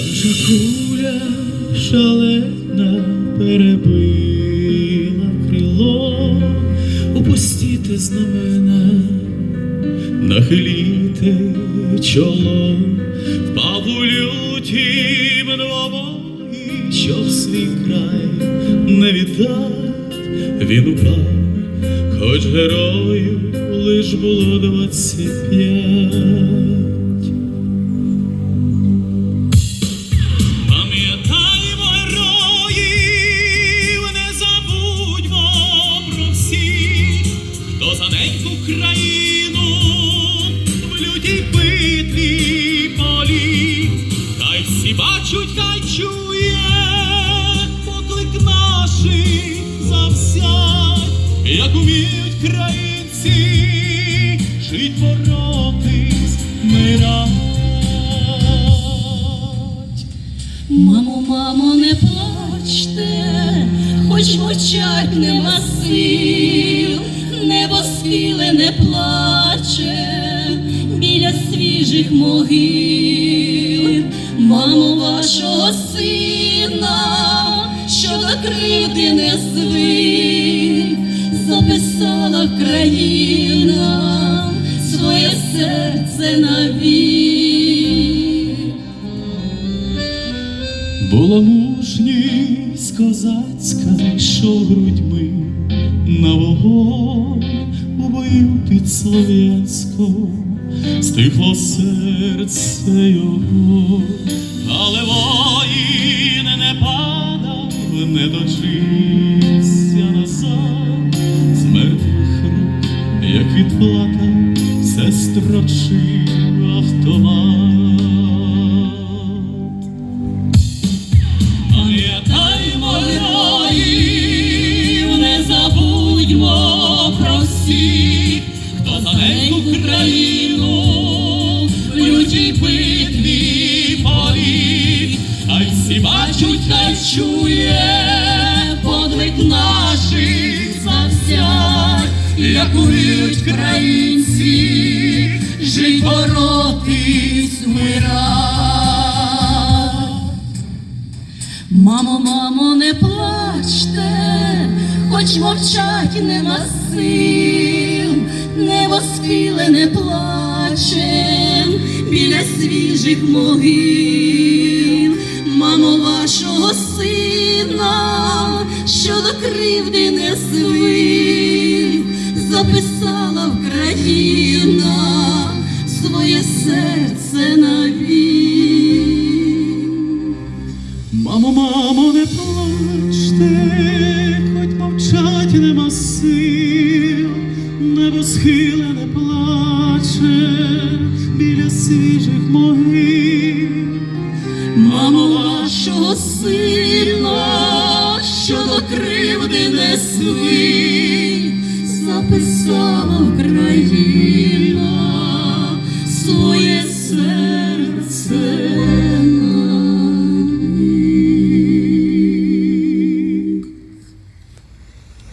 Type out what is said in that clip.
Вража куля шалена перебила крило, упустіте знамена, нахиліте чоло, впав у люті двобої, щоб свій край не віддать, він упав, хоч герою лиш було двадцять п'ять. Неньку країну в лютій битві поліг. Хай всі бачуть, хай чує поклик наших завсять, як уміють країнці жить, боротись, мирать. Мамо, мамо, не плачте, хоч мовчать нема сил, небо не плаче біля свіжих могил, мамо вашого сина, що до кривди не звик, записала країна своє серце навік. Була мужність козацька, що грудьми на вогонь під Слов'янськом стихло серце його, але воїн не падав, не дочився назад, з рук, як відплата, все строчив автомат. Чує подвиг наших завзять, як уміють країнці жить боротись, мирать. Мамо, мамо, не плачте, хоч мовчать нема сил, небо спіле не плаче біля свіжих могил, мамо вашого що до кривди не звик, записала Україна своє серце навік. Мамо, мамо, не плачте, хоч мовчать нема сил, небо схилене плаче біля свіжих могил. Мамо вашого сина, кривди не свій, записала Україна